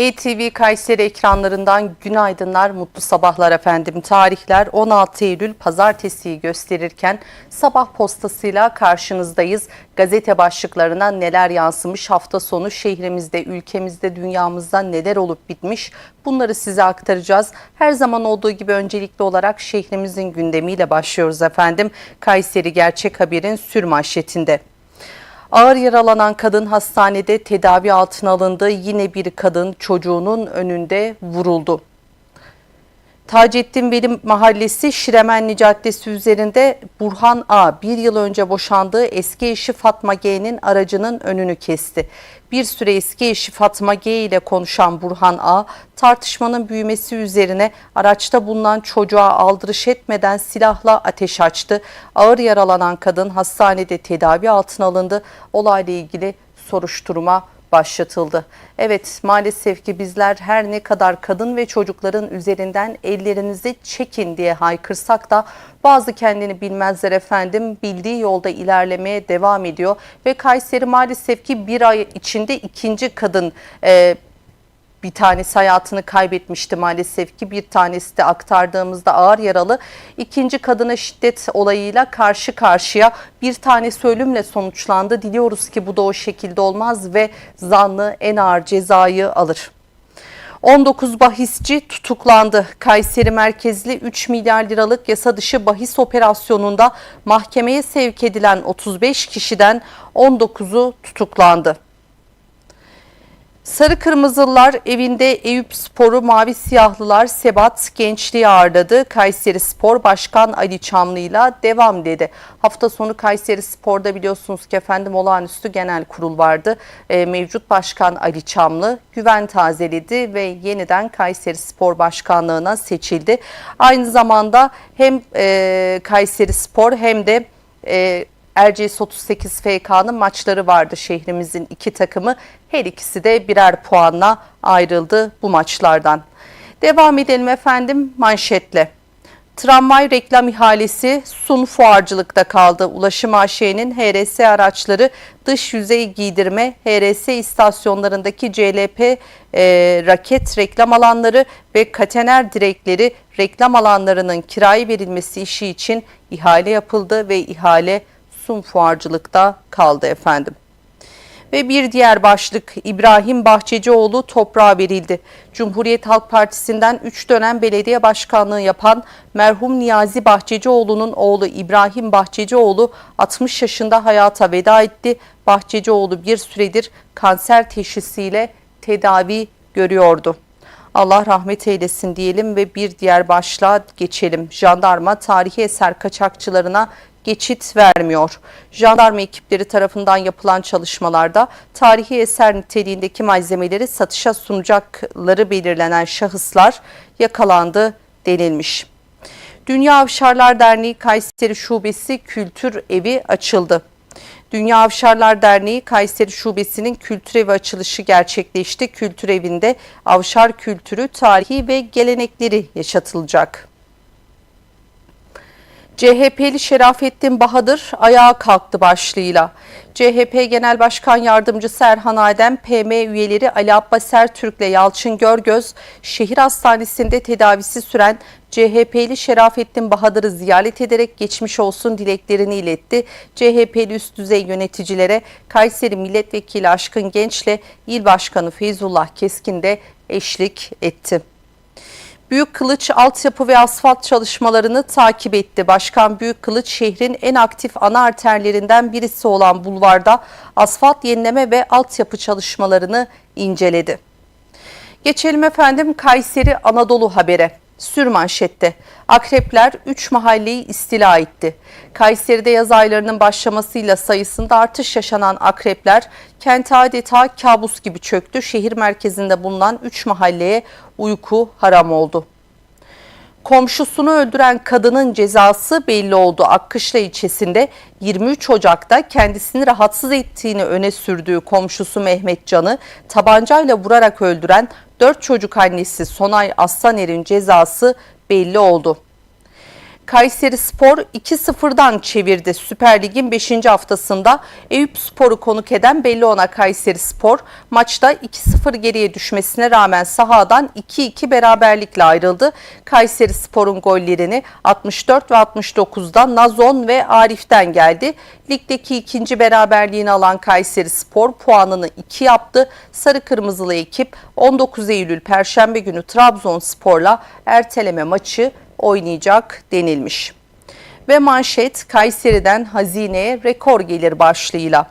ETV Kayseri ekranlarından günaydınlar, mutlu sabahlar efendim. Tarihler 16 Eylül pazartesiyi gösterirken sabah postasıyla karşınızdayız. Gazete başlıklarına neler yansımış hafta sonu şehrimizde, ülkemizde, dünyamızda neler olup bitmiş bunları size aktaracağız. Her zaman olduğu gibi öncelikli olarak şehrimizin gündemiyle başlıyoruz efendim. Kayseri Gerçek Haber'in sür manşetinde. Ağır yaralanan kadın hastanede tedavi altına alındı. Yine bir kadın çocuğunun önünde vuruldu. Taceddin Veli Mahallesi Şiremenli Caddesi üzerinde Burhan A. bir yıl önce boşandığı eski eşi Fatma G'nin aracının önünü kesti. Bir süre eski eşi Fatma G ile konuşan Burhan A. tartışmanın büyümesi üzerine araçta bulunan çocuğa aldırış etmeden silahla ateş açtı. Ağır yaralanan kadın hastanede tedavi altına alındı. Olayla ilgili soruşturma başlatıldı. Evet maalesef ki bizler her ne kadar kadın ve çocukların üzerinden ellerinizi çekin diye haykırsak da bazı kendini bilmezler efendim bildiği yolda ilerlemeye devam ediyor. Ve Kayseri maalesef ki bir ay içinde ikinci kadın e, bir tanesi hayatını kaybetmişti maalesef ki bir tanesi de aktardığımızda ağır yaralı. İkinci kadına şiddet olayıyla karşı karşıya bir tanesi ölümle sonuçlandı. Diliyoruz ki bu da o şekilde olmaz ve zanlı en ağır cezayı alır. 19 bahisçi tutuklandı. Kayseri merkezli 3 milyar liralık yasa dışı bahis operasyonunda mahkemeye sevk edilen 35 kişiden 19'u tutuklandı. Sarı Kırmızılılar evinde Eyüp Spor'u Mavi Siyahlılar Sebat Gençliği ağırladı. Kayseri Spor Başkan Ali Çamlı'yla devam dedi. Hafta sonu Kayseri Spor'da biliyorsunuz ki efendim olağanüstü genel kurul vardı. E, mevcut Başkan Ali Çamlı güven tazeledi ve yeniden Kayseri Spor Başkanlığına seçildi. Aynı zamanda hem e, Kayseri Spor hem de e, Erciyes 38 FK'nın maçları vardı şehrimizin iki takımı. Her ikisi de birer puanla ayrıldı bu maçlardan. Devam edelim efendim manşetle. Tramvay reklam ihalesi Sun Fuarcılık'ta kaldı. Ulaşım AŞ'nin HRS araçları dış yüzey giydirme, HRS istasyonlarındaki CLP e, raket reklam alanları ve katener direkleri reklam alanlarının kiraya verilmesi işi için ihale yapıldı ve ihale Sun Fuarcılık'ta kaldı efendim. Ve bir diğer başlık İbrahim Bahçecioğlu toprağa verildi. Cumhuriyet Halk Partisi'nden 3 dönem belediye başkanlığı yapan merhum Niyazi Bahçecioğlu'nun oğlu İbrahim Bahçecioğlu 60 yaşında hayata veda etti. Bahçecioğlu bir süredir kanser teşhisiyle tedavi görüyordu. Allah rahmet eylesin diyelim ve bir diğer başlığa geçelim. Jandarma tarihi eser kaçakçılarına geçit vermiyor. Jandarma ekipleri tarafından yapılan çalışmalarda tarihi eser niteliğindeki malzemeleri satışa sunacakları belirlenen şahıslar yakalandı denilmiş. Dünya Avşarlar Derneği Kayseri Şubesi Kültür Evi açıldı. Dünya Avşarlar Derneği Kayseri Şubesi'nin kültür evi açılışı gerçekleşti. Kültür evinde avşar kültürü, tarihi ve gelenekleri yaşatılacak. CHP'li Şerafettin Bahadır ayağa kalktı başlığıyla. CHP Genel Başkan Yardımcısı Erhan Adem, PM üyeleri Ali Abbas Ertürk ile Yalçın Görgöz, şehir hastanesinde tedavisi süren CHP'li Şerafettin Bahadır'ı ziyaret ederek geçmiş olsun dileklerini iletti. CHP'li üst düzey yöneticilere Kayseri Milletvekili Aşkın Genç'le İl Başkanı Feyzullah Keskin de eşlik etti. Büyük Kılıç altyapı ve asfalt çalışmalarını takip etti. Başkan Büyük Kılıç şehrin en aktif ana arterlerinden birisi olan bulvarda asfalt yenileme ve altyapı çalışmalarını inceledi. Geçelim efendim Kayseri Anadolu Haber'e. Sürmanşette akrepler 3 mahalleyi istila etti. Kayseri'de yaz aylarının başlamasıyla sayısında artış yaşanan akrepler kent adeta kabus gibi çöktü. Şehir merkezinde bulunan 3 mahalleye uyku haram oldu. Komşusunu öldüren kadının cezası belli oldu. Akkışla ilçesinde 23 Ocak'ta kendisini rahatsız ettiğini öne sürdüğü komşusu Mehmet Can'ı tabancayla vurarak öldüren 4 çocuk annesi Sonay Aslaner'in cezası belli oldu. Kayseri Spor 2-0'dan çevirdi. Süper Lig'in 5. haftasında Eyüp Spor'u konuk eden Bellona Kayseri Spor maçta 2-0 geriye düşmesine rağmen sahadan 2-2 beraberlikle ayrıldı. Kayseri Spor'un gollerini 64 ve 69'da Nazon ve Arif'ten geldi. Ligdeki ikinci beraberliğini alan Kayseri Spor puanını 2 yaptı. Sarı Kırmızılı ekip 19 Eylül Perşembe günü Trabzonspor'la erteleme maçı oynayacak denilmiş. Ve manşet Kayseri'den hazineye rekor gelir başlığıyla.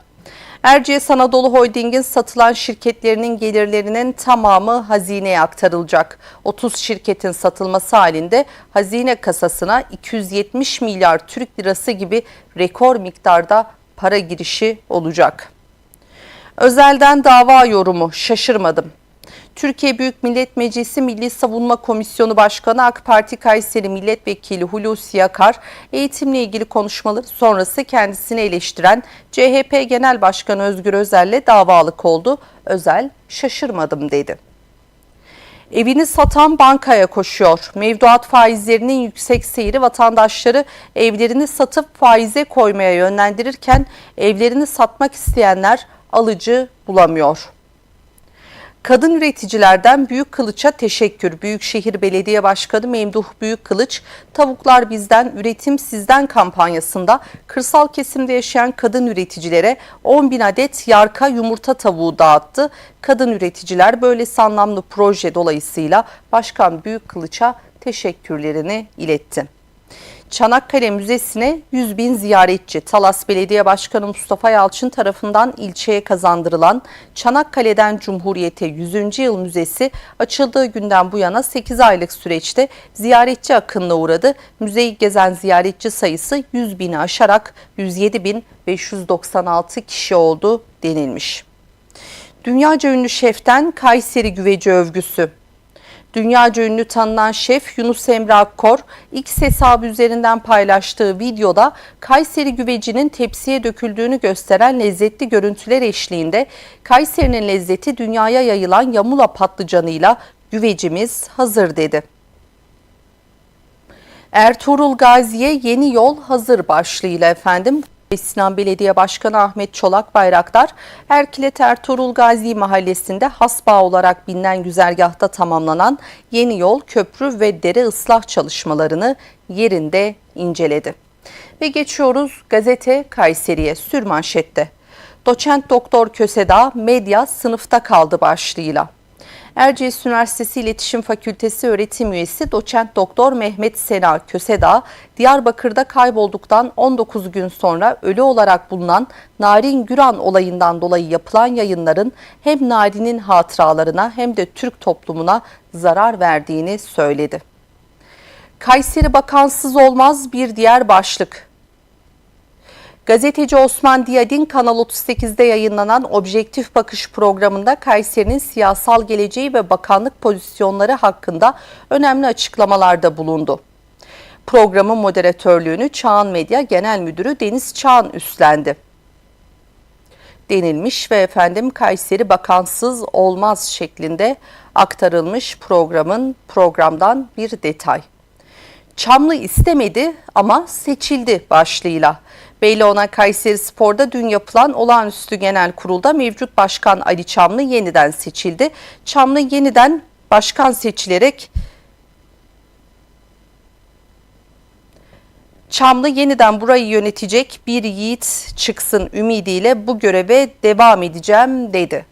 Erciyes Anadolu Holding'in satılan şirketlerinin gelirlerinin tamamı hazineye aktarılacak. 30 şirketin satılması halinde hazine kasasına 270 milyar Türk lirası gibi rekor miktarda para girişi olacak. Özelden dava yorumu şaşırmadım. Türkiye Büyük Millet Meclisi Milli Savunma Komisyonu Başkanı AK Parti Kayseri Milletvekili Hulusi Akar, eğitimle ilgili konuşmaları sonrası kendisini eleştiren CHP Genel Başkanı Özgür Özel'le davalık oldu. Özel, şaşırmadım dedi. Evini satan bankaya koşuyor. Mevduat faizlerinin yüksek seyri vatandaşları evlerini satıp faize koymaya yönlendirirken evlerini satmak isteyenler alıcı bulamıyor. Kadın üreticilerden Büyük Kılıç'a teşekkür. Büyükşehir Belediye Başkanı Memduh Büyük Kılıç, Tavuklar Bizden, Üretim Sizden kampanyasında kırsal kesimde yaşayan kadın üreticilere 10 bin adet yarka yumurta tavuğu dağıttı. Kadın üreticiler böylesi anlamlı proje dolayısıyla Başkan Büyük Kılıç'a teşekkürlerini iletti. Çanakkale Müzesi'ne 100 bin ziyaretçi Talas Belediye Başkanı Mustafa Yalçın tarafından ilçeye kazandırılan Çanakkale'den Cumhuriyete 100. Yıl Müzesi açıldığı günden bu yana 8 aylık süreçte ziyaretçi akınına uğradı. Müzeyi gezen ziyaretçi sayısı 100 bini aşarak 107 bin 596 kişi oldu denilmiş. Dünyaca ünlü şeften Kayseri güveci övgüsü. Dünyaca ünlü tanınan şef Yunus Emre Akkor, X hesabı üzerinden paylaştığı videoda Kayseri güvecinin tepsiye döküldüğünü gösteren lezzetli görüntüler eşliğinde Kayseri'nin lezzeti dünyaya yayılan yamula patlıcanıyla güvecimiz hazır dedi. Ertuğrul Gazi'ye yeni yol hazır başlığıyla efendim Sinan Belediye Başkanı Ahmet Çolak Bayraktar, Erkilet Ertuğrul Gazi Mahallesi'nde hasba olarak bilinen güzergahta tamamlanan yeni yol, köprü ve dere ıslah çalışmalarını yerinde inceledi. Ve geçiyoruz gazete Kayseri'ye sürmanşette. Doçent Doktor Köseda medya sınıfta kaldı başlığıyla. Erciyes Üniversitesi İletişim Fakültesi öğretim üyesi doçent doktor Mehmet Sena Kösedağ, Diyarbakır'da kaybolduktan 19 gün sonra ölü olarak bulunan Narin Güran olayından dolayı yapılan yayınların hem Narin'in hatıralarına hem de Türk toplumuna zarar verdiğini söyledi. Kayseri bakansız olmaz bir diğer başlık. Gazeteci Osman Diyadin Kanal 38'de yayınlanan Objektif Bakış programında Kayseri'nin siyasal geleceği ve bakanlık pozisyonları hakkında önemli açıklamalarda bulundu. Programın moderatörlüğünü Çağan Medya Genel Müdürü Deniz Çağan üstlendi. Denilmiş ve efendim Kayseri bakansız olmaz şeklinde aktarılmış programın programdan bir detay. Çamlı istemedi ama seçildi başlığıyla. Beylona Kayseri Spor'da dün yapılan olağanüstü genel kurulda mevcut başkan Ali Çamlı yeniden seçildi. Çamlı yeniden başkan seçilerek Çamlı yeniden burayı yönetecek bir yiğit çıksın ümidiyle bu göreve devam edeceğim dedi.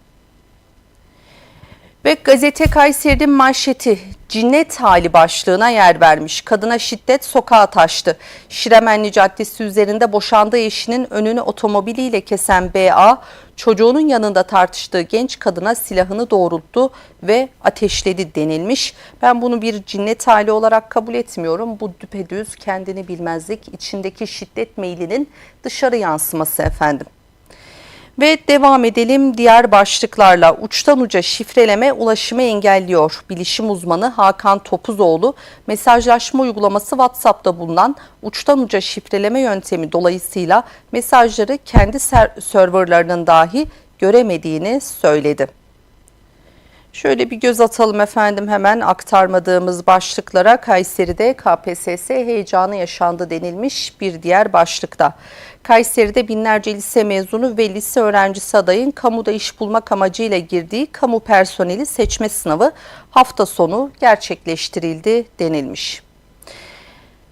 Ve gazete Kayseri'nin manşeti cinnet hali başlığına yer vermiş. Kadına şiddet sokağa taştı. Şiremenli Caddesi üzerinde boşandığı eşinin önünü otomobiliyle kesen BA, çocuğunun yanında tartıştığı genç kadına silahını doğrulttu ve ateşledi denilmiş. Ben bunu bir cinnet hali olarak kabul etmiyorum. Bu düpedüz kendini bilmezlik, içindeki şiddet meylinin dışarı yansıması efendim. Ve devam edelim diğer başlıklarla. Uçtan uca şifreleme ulaşımı engelliyor. Bilişim uzmanı Hakan Topuzoğlu mesajlaşma uygulaması WhatsApp'ta bulunan uçtan uca şifreleme yöntemi dolayısıyla mesajları kendi serverlarının dahi göremediğini söyledi. Şöyle bir göz atalım efendim hemen aktarmadığımız başlıklara. Kayseri'de KPSS heyecanı yaşandı denilmiş bir diğer başlıkta. Kayseri'de binlerce lise mezunu ve lise öğrencisi adayın kamuda iş bulmak amacıyla girdiği kamu personeli seçme sınavı hafta sonu gerçekleştirildi denilmiş.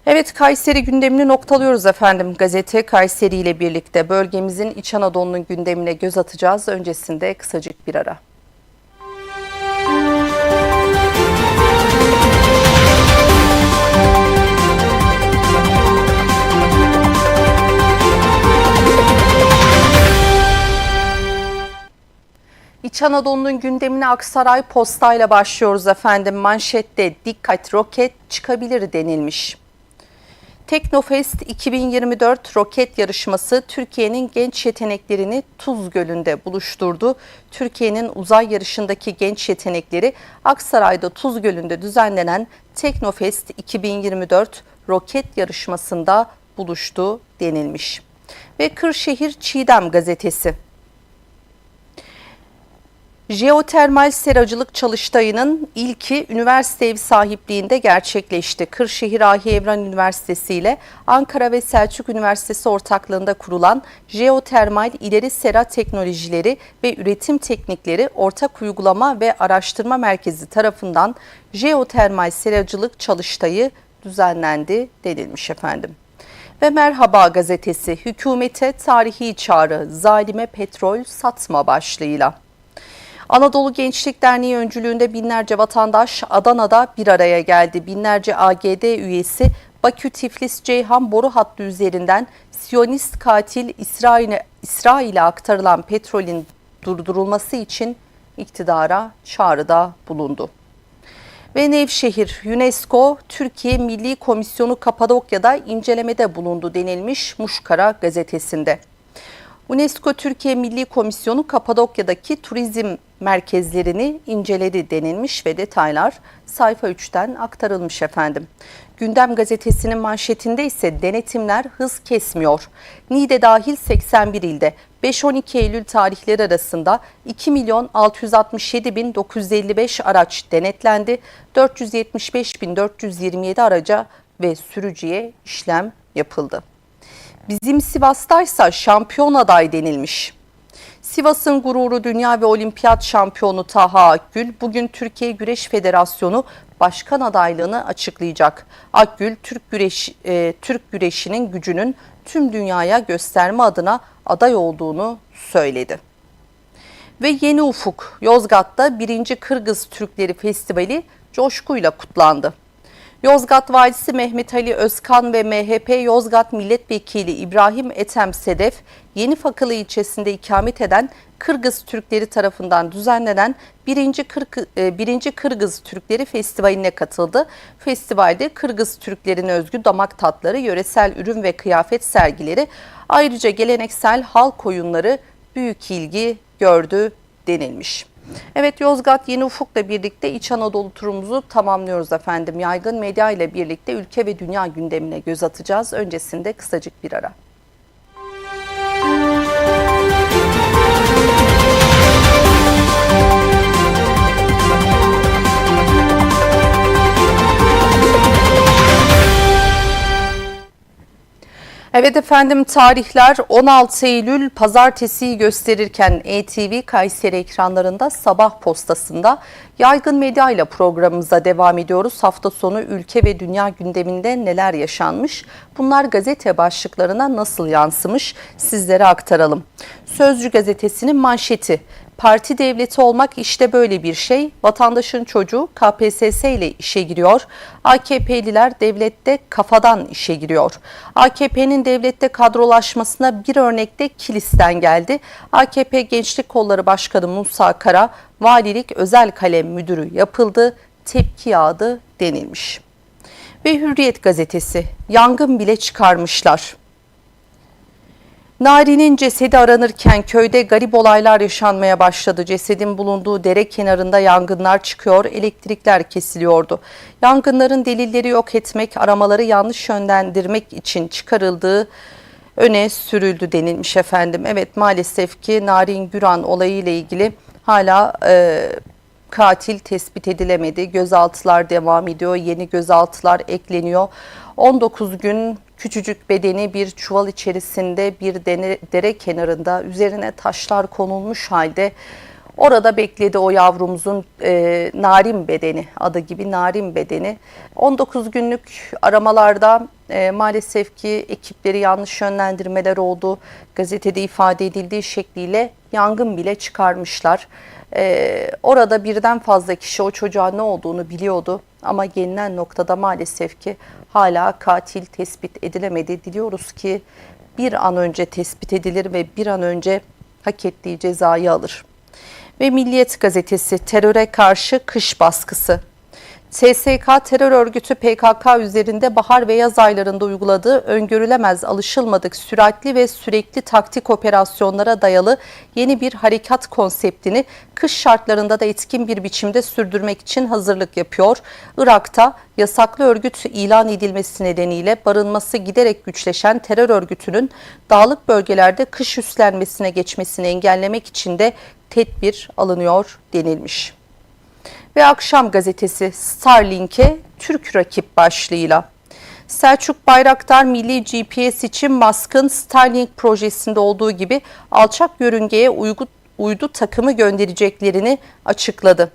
Evet Kayseri gündemini noktalıyoruz efendim. Gazete Kayseri ile birlikte bölgemizin İç Anadolu'nun gündemine göz atacağız. Öncesinde kısacık bir ara. İç Anadolu'nun gündemine Aksaray postayla başlıyoruz efendim. Manşette dikkat roket çıkabilir denilmiş. Teknofest 2024 roket yarışması Türkiye'nin genç yeteneklerini Tuz Gölü'nde buluşturdu. Türkiye'nin uzay yarışındaki genç yetenekleri Aksaray'da Tuz Gölü'nde düzenlenen Teknofest 2024 roket yarışmasında buluştu denilmiş. Ve Kırşehir Çiğdem gazetesi Jeotermal seracılık çalıştayının ilki üniversite ev sahipliğinde gerçekleşti. Kırşehir Ahi Evren Üniversitesi ile Ankara ve Selçuk Üniversitesi ortaklığında kurulan Jeotermal İleri Sera Teknolojileri ve Üretim Teknikleri Ortak Uygulama ve Araştırma Merkezi tarafından Jeotermal seracılık çalıştayı düzenlendi denilmiş efendim. Ve Merhaba gazetesi hükümete tarihi çağrı zalime petrol satma başlığıyla. Anadolu Gençlik Derneği öncülüğünde binlerce vatandaş Adana'da bir araya geldi. Binlerce AGD üyesi Bakü Tiflis Ceyhan boru hattı üzerinden Siyonist katil İsrail'e İsrail'e aktarılan petrolün durdurulması için iktidara çağrıda bulundu. Ve Nevşehir UNESCO Türkiye Milli Komisyonu Kapadokya'da incelemede bulundu denilmiş Muşkara gazetesinde. UNESCO Türkiye Milli Komisyonu Kapadokya'daki turizm merkezlerini inceledi denilmiş ve detaylar sayfa 3'ten aktarılmış efendim. Gündem gazetesinin manşetinde ise denetimler hız kesmiyor. Niğde dahil 81 ilde 5-12 Eylül tarihleri arasında 2 milyon 667 bin 955 araç denetlendi. 475 bin 427 araca ve sürücüye işlem yapıldı. Bizim Sivas'taysa şampiyon aday denilmiş. Sivas'ın gururu dünya ve olimpiyat şampiyonu Taha Akgül bugün Türkiye Güreş Federasyonu başkan adaylığını açıklayacak. Akgül Türk güreş e, Türk güreşinin gücünün tüm dünyaya gösterme adına aday olduğunu söyledi. Ve Yeni Ufuk Yozgat'ta 1. Kırgız Türkleri Festivali coşkuyla kutlandı. Yozgat Valisi Mehmet Ali Özkan ve MHP Yozgat Milletvekili İbrahim Ethem Sedef, Yeni Fakılı ilçesinde ikamet eden Kırgız Türkleri tarafından düzenlenen 1. Kırk, 1. Kırgız Türkleri Festivali'ne katıldı. Festivalde Kırgız Türklerine özgü damak tatları, yöresel ürün ve kıyafet sergileri, ayrıca geleneksel halk oyunları büyük ilgi gördü denilmiş. Evet Yozgat Yeni Ufuk'la birlikte İç Anadolu turumuzu tamamlıyoruz efendim. Yaygın medya ile birlikte ülke ve dünya gündemine göz atacağız. Öncesinde kısacık bir ara. Evet efendim tarihler 16 Eylül pazartesiyi gösterirken ETV Kayseri ekranlarında sabah postasında yaygın medya ile programımıza devam ediyoruz. Hafta sonu ülke ve dünya gündeminde neler yaşanmış? Bunlar gazete başlıklarına nasıl yansımış? Sizlere aktaralım. Sözcü gazetesinin manşeti Parti devleti olmak işte böyle bir şey. Vatandaşın çocuğu KPSS ile işe giriyor. AKP'liler devlette kafadan işe giriyor. AKP'nin devlette kadrolaşmasına bir örnekte Kilis'ten geldi. AKP Gençlik Kolları Başkanı Musa Kara valilik özel kalem müdürü yapıldı. Tepki yağdı denilmiş. Ve Hürriyet gazetesi yangın bile çıkarmışlar. Nari'nin cesedi aranırken köyde garip olaylar yaşanmaya başladı. Cesedin bulunduğu dere kenarında yangınlar çıkıyor, elektrikler kesiliyordu. Yangınların delilleri yok etmek, aramaları yanlış yönlendirmek için çıkarıldığı öne sürüldü denilmiş efendim. Evet maalesef ki Narin Güran olayı ile ilgili hala e, katil tespit edilemedi. Gözaltılar devam ediyor. Yeni gözaltılar ekleniyor. 19 gün küçücük bedeni bir çuval içerisinde bir dere kenarında üzerine taşlar konulmuş halde Orada bekledi o yavrumuzun e, narin bedeni, adı gibi narin bedeni. 19 günlük aramalarda e, maalesef ki ekipleri yanlış yönlendirmeler oldu. Gazetede ifade edildiği şekliyle yangın bile çıkarmışlar. E, orada birden fazla kişi o çocuğa ne olduğunu biliyordu. Ama gelinen noktada maalesef ki hala katil tespit edilemedi. Diliyoruz ki bir an önce tespit edilir ve bir an önce hak ettiği cezayı alır ve Milliyet gazetesi teröre karşı kış baskısı. TSK terör örgütü PKK üzerinde bahar ve yaz aylarında uyguladığı öngörülemez, alışılmadık, süratli ve sürekli taktik operasyonlara dayalı yeni bir harekat konseptini kış şartlarında da etkin bir biçimde sürdürmek için hazırlık yapıyor. Irak'ta yasaklı örgüt ilan edilmesi nedeniyle barınması giderek güçleşen terör örgütünün dağlık bölgelerde kış üstlenmesine geçmesini engellemek için de tedbir alınıyor denilmiş. Ve Akşam gazetesi Starlink'e Türk rakip başlığıyla. Selçuk Bayraktar Milli GPS için Musk'ın Starlink projesinde olduğu gibi alçak yörüngeye uygu, uydu takımı göndereceklerini açıkladı.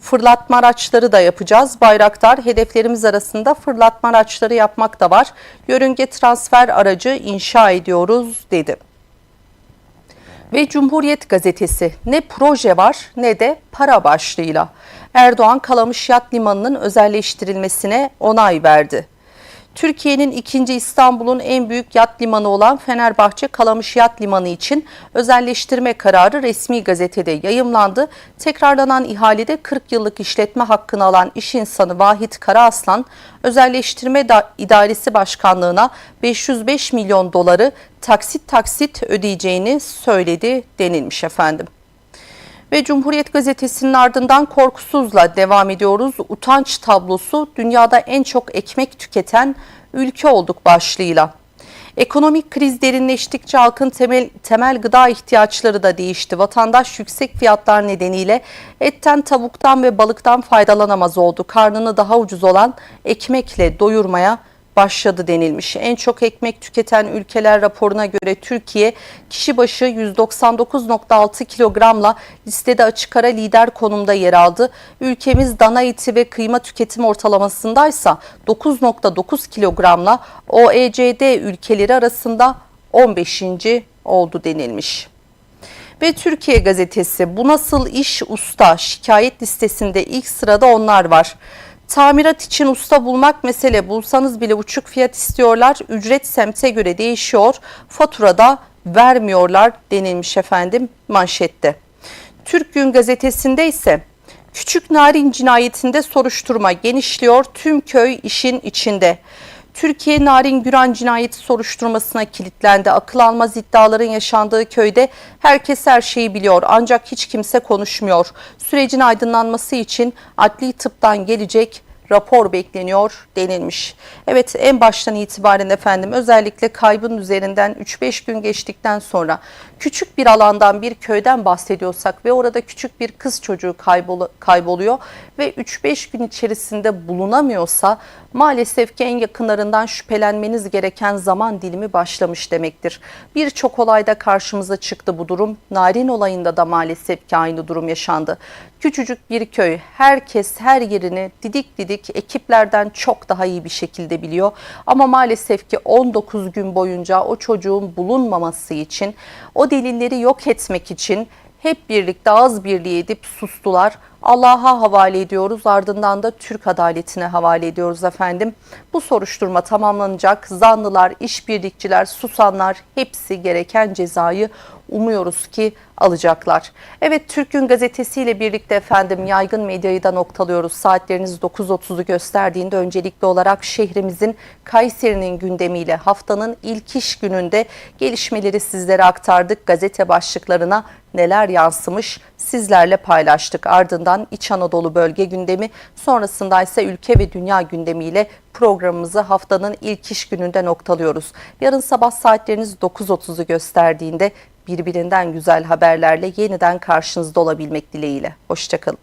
Fırlatma araçları da yapacağız. Bayraktar hedeflerimiz arasında fırlatma araçları yapmak da var. Yörünge transfer aracı inşa ediyoruz dedi. Ve Cumhuriyet Gazetesi ne proje var ne de para başlığıyla. Erdoğan Kalamış Yat Limanı'nın özelleştirilmesine onay verdi. Türkiye'nin ikinci İstanbul'un en büyük yat limanı olan Fenerbahçe Kalamış Yat Limanı için özelleştirme kararı resmi gazetede yayımlandı. Tekrarlanan ihalede 40 yıllık işletme hakkını alan iş insanı Vahit Karaaslan, özelleştirme idaresi başkanlığına 505 milyon doları taksit taksit ödeyeceğini söyledi denilmiş efendim. Ve Cumhuriyet Gazetesi'nin ardından korkusuzla devam ediyoruz. Utanç tablosu dünyada en çok ekmek tüketen ülke olduk başlığıyla. Ekonomik kriz derinleştikçe halkın temel, temel gıda ihtiyaçları da değişti. Vatandaş yüksek fiyatlar nedeniyle etten, tavuktan ve balıktan faydalanamaz oldu. Karnını daha ucuz olan ekmekle doyurmaya başladı denilmiş. En çok ekmek tüketen ülkeler raporuna göre Türkiye kişi başı 199.6 kilogramla listede açık ara lider konumda yer aldı. Ülkemiz dana eti ve kıyma tüketim ortalamasındaysa 9.9 kilogramla OECD ülkeleri arasında 15. oldu denilmiş. Ve Türkiye gazetesi bu nasıl iş usta şikayet listesinde ilk sırada onlar var. Tamirat için usta bulmak mesele. Bulsanız bile uçuk fiyat istiyorlar. Ücret semte göre değişiyor. Faturada vermiyorlar denilmiş efendim manşette. Türk Gün gazetesinde ise Küçük Narin cinayetinde soruşturma genişliyor. Tüm köy işin içinde. Türkiye Narin Güran cinayeti soruşturmasına kilitlendi. Akıl almaz iddiaların yaşandığı köyde herkes her şeyi biliyor ancak hiç kimse konuşmuyor. Sürecin aydınlanması için adli tıptan gelecek rapor bekleniyor denilmiş. Evet en baştan itibaren efendim özellikle kaybın üzerinden 3-5 gün geçtikten sonra küçük bir alandan bir köyden bahsediyorsak ve orada küçük bir kız çocuğu kaybol kayboluyor ve 3-5 gün içerisinde bulunamıyorsa maalesef ki en yakınlarından şüphelenmeniz gereken zaman dilimi başlamış demektir. Birçok olayda karşımıza çıktı bu durum. Narin olayında da maalesef ki aynı durum yaşandı. Küçücük bir köy herkes her yerini didik didik ekiplerden çok daha iyi bir şekilde biliyor. Ama maalesef ki 19 gün boyunca o çocuğun bulunmaması için o delilleri yok etmek için hep birlikte ağız birliği edip sustular. Allah'a havale ediyoruz ardından da Türk adaletine havale ediyoruz efendim. Bu soruşturma tamamlanacak. Zanlılar, işbirlikçiler, susanlar hepsi gereken cezayı umuyoruz ki alacaklar. Evet Türk Gün Gazetesi ile birlikte efendim yaygın medyayı da noktalıyoruz. Saatleriniz 9.30'u gösterdiğinde öncelikli olarak şehrimizin Kayseri'nin gündemiyle haftanın ilk iş gününde gelişmeleri sizlere aktardık. Gazete başlıklarına neler yansımış sizlerle paylaştık. Ardından İç Anadolu bölge gündemi sonrasında ise ülke ve dünya gündemiyle programımızı haftanın ilk iş gününde noktalıyoruz. Yarın sabah saatleriniz 9.30'u gösterdiğinde birbirinden güzel haberlerle yeniden karşınızda olabilmek dileğiyle. Hoşçakalın.